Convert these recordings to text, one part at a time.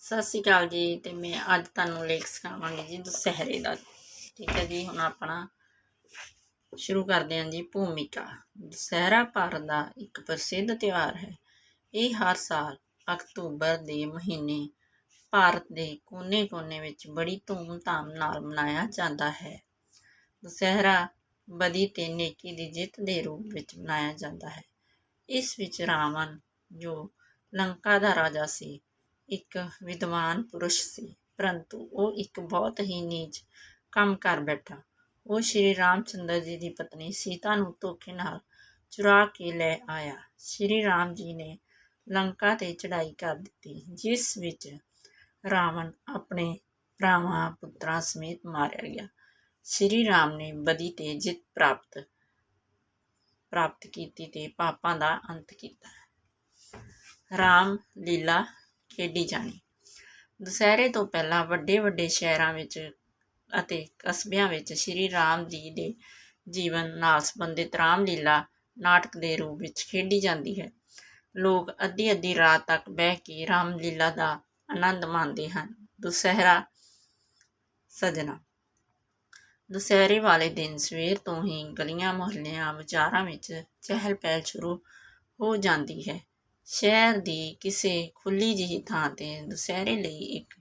ਸਤਿ ਸ਼੍ਰੀ ਅਕਾਲ ਜੀ ਤੇ ਮੈਂ ਅੱਜ ਤੁਹਾਨੂੰ ਲੇਖ ਸਿਖਾਵਾਂਗੀ ਜੀ ਦੁਸਹਿਰੇ ਦਾ। ਠੀਕ ਹੈ ਜੀ, ਹੁਣ ਆਪਣਾ ਸ਼ੁਰੂ ਕਰਦੇ ਹਾਂ ਜੀ ਭੂਮਿਕਾ। ਦੁਸਹਿਰਾ ਭਾਰਤ ਦਾ ਇੱਕ ਪ੍ਰਸਿੱਧ ਤਿਉਹਾਰ ਹੈ। ਇਹ ਹਰ ਸਾਲ ਅਕਤੂਬਰ ਦੇ ਮਹੀਨੇ ਭਾਰਤ ਦੇ ਕੋਨੇ-ਕੋਨੇ ਵਿੱਚ ਬੜੀ ਧੂਮ-ਧਾਮ ਨਾਲ ਮਨਾਇਆ ਜਾਂਦਾ ਹੈ। ਦੁਸਹਿਰਾ ਬਦੀ ਤੇ ਨੇਕੀ ਦੀ ਜਿੱਤ ਦੇ ਰੂਪ ਵਿੱਚ ਮਨਾਇਆ ਜਾਂਦਾ ਹੈ। ਇਸ ਵਿੱਚ ਰਾਵਣ ਜੋ ਲੰਕਾ ਦਾ ਰਾਜਾ ਸੀ ਇੱਕ ਵਿਦਵਾਨ ਪੁਰਸ਼ ਸੀ, ਪਰੰਤੂ ਉਹ ਇੱਕ ਬਹੁਤ ਹੀ ਨੀਚ ਕੰਮ ਕਰ ਬੈਠਾ। ਉਹ ਸ਼੍ਰੀ ਰਾਮਚੰਦਰ ਜੀ ਦੀ ਪਤਨੀ ਸੀਤਾ ਨੂੰ ਧੋਖੇ ਨਾਲ ਚੁਰਾ ਕੇ ਲੈ ਆਇਆ। ਸ਼੍ਰੀ ਰਾਮ ਜੀ ਨੇ ਲੰਕਾ ਤੇ ਚੜ੍ਹਾਈ ਕਰ ਦਿੱਤੀ, ਜਿਸ ਵਿੱਚ ਰਾਵਣ ਆਪਣੇ ਭਰਾਵਾਂ, ਪੁੱਤਰਾਂ ਸਮੇਤ ਮਾਰਿਆ ਗਿਆ। ਸ਼੍ਰੀ ਰਾਮ ਨੇ ਬਦੀ ਤੇ ਜਿੱਤ ਪ੍ਰਾਪਤ ਪ੍ਰਾਪਤ ਕੀਤੀ ਤੇ ਪਾਪਾਂ ਦਾ ਅੰਤ ਕੀਤਾ। ਰਾਮ ਲੀਲਾ ਖੇਡੀ ਜਾਣੀ। ਦੁਸਹਿਰੇ ਤੋਂ ਪਹਿਲਾਂ ਵੱਡੇ ਵੱਡੇ ਸ਼ਹਿਰਾਂ ਵਿੱਚ ਅਤੇ ਕਸਬਿਆਂ ਵਿੱਚ ਸ਼੍ਰੀ ਰਾਮ ਜੀ ਦੇ ਜੀਵਨ ਨਾਲ ਸੰਬੰਧਿਤ ਰਾਮਲੀਲਾ ਨਾਟਕ ਦੇ ਰੂਪ ਵਿੱਚ ਖੇਡੀ ਜਾਂਦੀ ਹੈ। ਲੋਕ ਅੱਧੀ ਅੱਧੀ ਰਾਤ ਤੱਕ ਬਹਿ ਕੇ ਰਾਮਲੀਲਾ ਦਾ ਆਨੰਦ ਮਾਣਦੇ ਹਨ। ਦੁਸਹਿਰਾ ਸਜਣਾ। ਦੁਸਹਿਰੇ ਵਾਲੇ ਦਿਨ ਸਵੇਰ ਤੋਂ ਹੀ ਗਲੀਆਂ ਮੁਹੱਲਿਆਂ ਬਾਜ਼ਾਰਾਂ ਵਿੱਚ ਚਹਿਲ ਪਹਿਲ ਸ਼ੁਰੂ ਹੋ ਜਾਂਦੀ ਹੈ। ਸ਼ਹਿਰ ਦੀ ਕਿਸੇ ਖੁੱਲੀ ਜਿਹੀ ਥਾਂ ਤੇ ਦੁਸਹਿਰੇ ਲਈ ਇੱਕ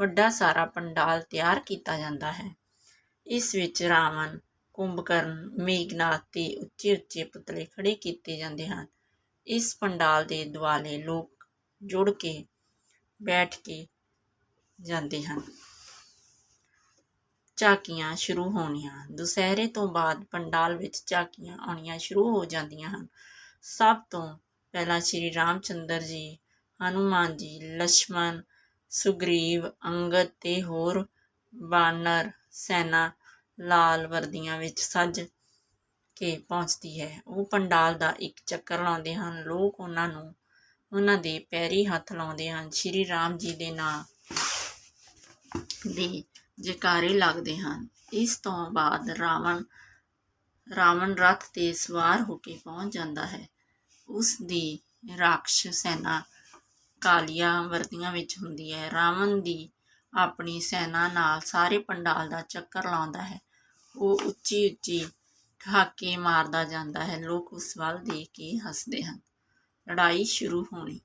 ਵੱਡਾ ਸਾਰਾ ਪੰਡਾਲ ਤਿਆਰ ਕੀਤਾ ਜਾਂਦਾ ਹੈ। ਇਸ ਵਿੱਚ ਰਾਵਣ, ਕੁੰਭਕਰਨ, ਮੇਘਨਾਥ ਤੇ ਉੱਚੇ ਉੱਚੇ ਪੁਤਲੇ ਖੜੇ ਕੀਤੇ ਜਾਂਦੇ ਹਨ। ਇਸ ਪੰਡਾਲ ਦੇ ਦੁਆਲੇ ਲੋਕ ਜੁੜ ਕੇ ਬੈਠ ਕੇ ਜਾਂਦੇ ਹਨ। ਝਾਕੀਆਂ ਸ਼ੁਰੂ ਹੋਣੀਆਂ। ਦੁਸਹਿਰੇ ਤੋਂ ਬਾਅਦ ਪੰਡਾਲ ਵਿੱਚ ਝਾਕੀਆਂ ਆਉਣੀਆਂ ਸ਼ੁਰੂ ਹੋ ਜਾਂਦੀਆਂ ਹਨ। ਸਭ ਤੋਂ ਪਹਿਲਾ ਸ਼੍ਰੀ ਰਾਮਚੰਦਰ ਜੀ, ਹਨੂਮਾਨ ਜੀ ਲక్ష్మణ ਸੁਗਰੀਵ, ਅੰਗਦ ਤੇ ਹੋਰ ਬਾਨਰ ਸੈਨਾ ਲਾਲ ਵਰਦੀਆਂ ਵਿੱਚ ਸੱਜ ਕੇ ਪਹੁੰਚਦੀ ਹੈ। ਉਹ ਪੰਡਾਲ ਦਾ ਇੱਕ ਚੱਕਰ ਲਾਉਂਦੇ ਹਨ। ਲੋਕ ਉਹਨਾਂ ਨੂੰ, ਉਹਨਾਂ ਦੇ ਪੈਰੀ ਹੱਥ ਲਾਉਂਦੇ ਹਨ। ਸ਼੍ਰੀ ਰਾਮ ਜੀ ਦੇ ਨਾਂ ਦੇ ਜਕਾਰੇ ਲੱਗਦੇ ਹਨ। ਇਸ ਤੋਂ ਬਾਅਦ ਰਾਵਣ ਰਾਵਣ ਰਥ ਤੇ ਸਵਾਰ ਹੋ ਕੇ ਪਹੁੰਚ ਜਾਂਦਾ ਹੈ। ਉਸ ਦੀ ਰਾਖਸ਼ ਸੈਨਾ ਕਾਲੀਆਂ ਵਰਦੀਆਂ ਵਿੱਚ ਹੁੰਦੀ ਹੈ। ਰਾਵਣ ਦੀ ਆਪਣੀ ਸੈਨਾ ਨਾਲ ਸਾਰੇ ਪੰਡਾਲ ਦਾ ਚੱਕਰ ਲਾਉਂਦਾ ਹੈ। ਉਹ ਉੱਚੀ ਉੱਚੀ ਠਾਕੇ ਮਾਰਦਾ ਜਾਂਦਾ ਹੈ। ਲੋਕ ਉਸ ਵੱਲ ਦੇਖ ਕੇ ਹੱਸਦੇ ਹਨ। ਲੜਾਈ ਸ਼ੁਰੂ ਹੋਣੀ।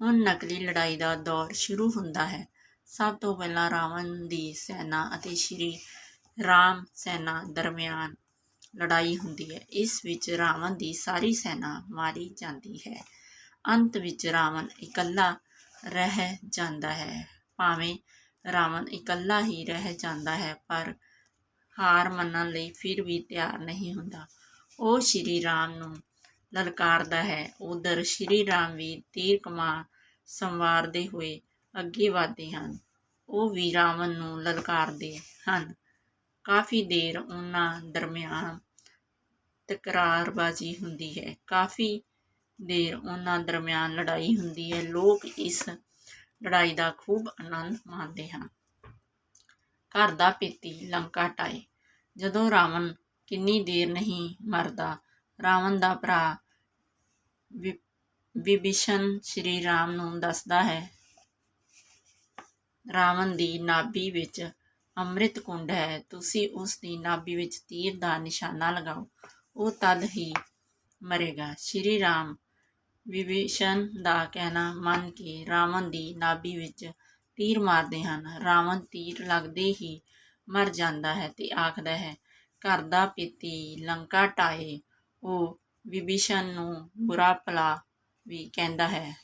ਹੁਣ ਨਕਲੀ ਲੜਾਈ ਦਾ ਦੌਰ ਸ਼ੁਰੂ ਹੁੰਦਾ ਹੈ। ਸਭ ਤੋਂ ਪਹਿਲਾਂ ਰਾਵਣ ਦੀ ਸੈਨਾ ਅਤੇ ਸ਼੍ਰੀ ਰਾਮ ਸੈਨਾ ਦਰਮਿਆਨ ਲੜਾਈ ਹੁੰਦੀ ਹੈ। ਇਸ ਵਿੱਚ ਰਾਵਣ ਦੀ ਸਾਰੀ ਸੈਨਾ ਮਾਰੀ ਜਾਂਦੀ ਹੈ। ਅੰਤ ਵਿੱਚ ਰਾਵਣ ਇਕੱਲਾ ਰਹਿ ਜਾਂਦਾ ਹੈ। ਭਾਵੇਂ ਰਾਵਣ ਇਕੱਲਾ ਹੀ ਰਹਿ ਜਾਂਦਾ ਹੈ, ਪਰ ਹਾਰ ਮੰਨਣ ਲਈ ਫਿਰ ਵੀ ਤਿਆਰ ਨਹੀਂ ਹੁੰਦਾ। ਉਹ ਸ਼੍ਰੀ ਰਾਮ ਨੂੰ ਲਲਕਾਰਦਾ ਹੈ। ਉਧਰ ਸ਼੍ਰੀ ਰਾਮ ਵੀ ਤੀਰ ਕਮਾਨ ਸੰਵਾਰਦੇ ਹੋਏ ਅੱਗੇ ਵਧਦੇ ਹਨ। ਉਹ ਵੀ ਰਾਵਣ ਨੂੰ ਲਲਕਾਰਦੇ ਹਨ। ਕਾਫੀ ਦੇਰ ਉਹਨਾਂ ਦਰਮਿਆਨ ਤਕਰਾਰਬਾਜ਼ੀ ਹੁੰਦੀ ਹੈ। ਕਾਫੀ ਦੇਰ ਉਹਨਾਂ ਦਰਮਿਆਨ ਲੜਾਈ ਹੁੰਦੀ ਹੈ। ਲੋਕ ਇਸ ਲੜਾਈ ਦਾ ਖੂਬ ਆਨੰਦ ਮਾਣਦੇ ਹਨ। ਘਰ ਦਾ ਪੇਤੀ ਲੰਕਾ ਟਾਏ ਜਦੋਂ ਰਾਵਣ ਕਿੰਨੀ ਦੇਰ ਨਹੀਂ ਮਰਦਾ, ਰਾਵਣ ਦਾ ਭਰਾ ਵਿਭੀਸ਼ਣ ਸ਼੍ਰੀ ਰਾਮ ਨੂੰ ਦੱਸਦਾ ਹੈ, ਰਾਵਣ ਦੀ ਨਾਭੀ ਵਿੱਚ ਅੰਮ੍ਰਿਤ ਕੁੰਡ ਹੈ। ਤੁਸੀਂ ਉਸ ਦੀ ਨਾਭੀ ਵਿੱਚ ਤੀਰ ਦਾ ਨਿਸ਼ਾਨਾ ਲਗਾਓ, ਉਹ ਤਦ ਹੀ ਮਰੇਗਾ। ਸ਼੍ਰੀ ਰਾਮ ਵਿਭੀਸ਼ਣ ਦਾ ਕਹਿਣਾ ਮੰਨ ਕੇ ਰਾਵਣ ਦੀ ਨਾਭੀ ਵਿੱਚ ਤੀਰ ਮਾਰਦੇ ਹਨ। ਰਾਵਣ ਤੀਰ ਲੱਗਦੇ ਹੀ ਮਰ ਜਾਂਦਾ ਹੈ ਤੇ ਆਖਦਾ ਹੈ, ਘਰ ਦਾ ਪੀਤੀ ਲੰਕਾ ਟਾਏ ਉਹ ਵਿਭੀਸ਼ਣ ਨੂੰ ਬੁਰਾ ਭਲਾ ਵੀ ਕਹਿੰਦਾ ਹੈ।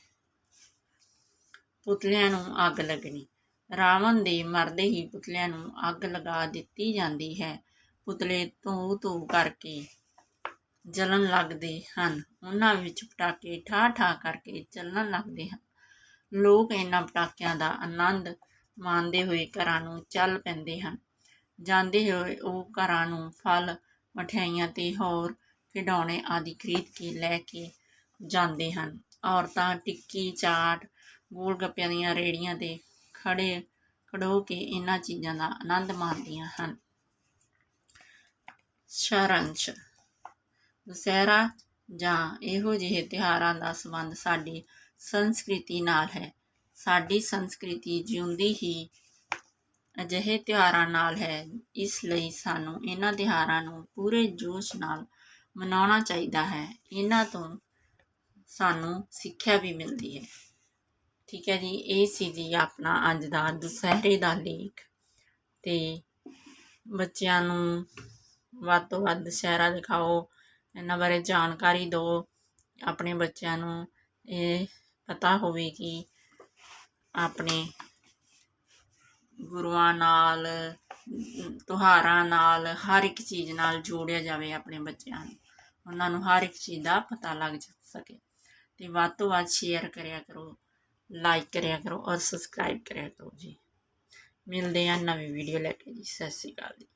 ਪੁਤਲਿਆਂ ਨੂੰ ਅੱਗ ਲੱਗਣੀ। ਰਾਵਣ ਦੇ ਮਰਦੇ ਹੀ ਪੁਤਲਿਆਂ ਨੂੰ ਅੱਗ ਲਗਾ ਦਿੱਤੀ ਜਾਂਦੀ ਹੈ। ਪੁਤਲੇ ਧੂ ਧੂ ਕਰਕੇ ਜਲਣ ਲੱਗਦੇ ਹਨ। ਉਹਨਾਂ ਵਿੱਚ ਪਟਾਕੇ ਠਾ ਠਾ ਕਰਕੇ ਚੱਲਣ ਲੱਗਦੇ ਹਨ। ਲੋਕ ਇਹਨਾਂ ਪਟਾਕਿਆਂ ਦਾ ਆਨੰਦ ਮਾਣਦੇ ਹੋਏ ਘਰਾਂ ਨੂੰ ਚੱਲ ਪੈਂਦੇ ਹਨ। ਜਾਂਦੇ ਹੋਏ ਉਹ ਘਰਾਂ ਨੂੰ ਫਲ, ਮਠਿਆਈਆਂ ਤੇ ਹੋਰ ਖਿਡੌਣੇ ਆਦਿ ਖਰੀਦ ਕੇ ਲੈ ਕੇ ਜਾਂਦੇ ਹਨ। ਔਰਤਾਂ ਟਿੱਕੀ, ਚਾਟ ਗੋਲ ਗੱਪਿਆਂ ਦੀਆਂ ਰੇੜੀਆਂ ਤੇ ਖੜੇ ਖੜੋ ਕੇ ਇਹਨਾਂ ਚੀਜ਼ਾਂ ਦਾ ਆਨੰਦ ਮਾਣਦੀਆਂ ਹਨ। ਸਾਰਾਂਸ਼ ਦੁਸਹਿਰਾ ਜਾਂ ਇਹੋ ਜਿਹੇ ਤਿਉਹਾਰਾਂ ਦਾ ਸੰਬੰਧ ਸਾਡੀ ਸੰਸਕ੍ਰਿਤੀ ਨਾਲ ਹੈ। ਸਾਡੀ ਸੰਸਕ੍ਰਿਤੀ ਜਿਉਂਦੀ ਹੀ ਅਜਿਹੇ ਤਿਉਹਾਰਾਂ ਨਾਲ ਹੈ, ਇਸ ਲਈ ਸਾਨੂੰ ਇਹਨਾਂ ਤਿਉਹਾਰਾਂ ਨੂੰ ਪੂਰੇ ਜੋਸ਼ ਨਾਲ ਮਨਾਉਣਾ ਚਾਹੀਦਾ ਹੈ। ਇਹਨਾਂ ਤੋਂ ਸਾਨੂੰ ਸਿੱਖਿਆ ਵੀ ਮਿਲਦੀ ਹੈ। ਠੀਕ ਹੈ ਜੀ, ਇਹ ਸੀ ਜੀ ਆਪਣਾ ਅੱਜ ਦਾ ਦੁਸਹਿਰੇ ਦਾ ਲੇਖ। ਤੇ ਬੱਚਿਆਂ ਨੂੰ ਵੱਧ ਤੋਂ ਵੱਧ ਦੁਸਹਿਰਾ ਦਿਖਾਓ, ਇਹਨਾਂ ਬਾਰੇ ਜਾਣਕਾਰੀ ਦਿਓ, ਆਪਣੇ ਬੱਚਿਆਂ ਨੂੰ ਇਹ ਪਤਾ ਹੋਵੇ ਕਿ ਆਪਣੇ ਗੁਰੂਆਂ ਨਾਲ, ਤਿਉਹਾਰਾਂ ਨਾਲ ਹਰ ਇੱਕ ਚੀਜ਼ ਨਾਲ ਜੋੜਿਆ ਜਾਵੇ ਆਪਣੇ ਬੱਚਿਆਂ ਨੂੰ। ਉਹਨਾਂ ਨੂੰ ਹਰ ਇੱਕ ਚੀਜ਼ ਦਾ ਪਤਾ ਲੱਗ ਸਕੇ। ਤੇ ਵੱਧ ਤੋਂ ਵੱਧ ਸ਼ੇਅਰ ਕਰਿਆ ਕਰੋ। ਲਾਈਕ ਕਰਿਆ ਕਰੋ ਔਰ ਸਬਸਕ੍ਰਾਈਬ ਕਰਿਆ ਕਰੋ ਜੀ। ਮਿਲਦੇ ਹਾਂ ਨਵੀਂ ਵੀਡੀਓ ਲੈ ਕੇ ਜੀ। ਸਤਿ ਸ਼੍ਰੀ ਅਕਾਲ ਜੀ।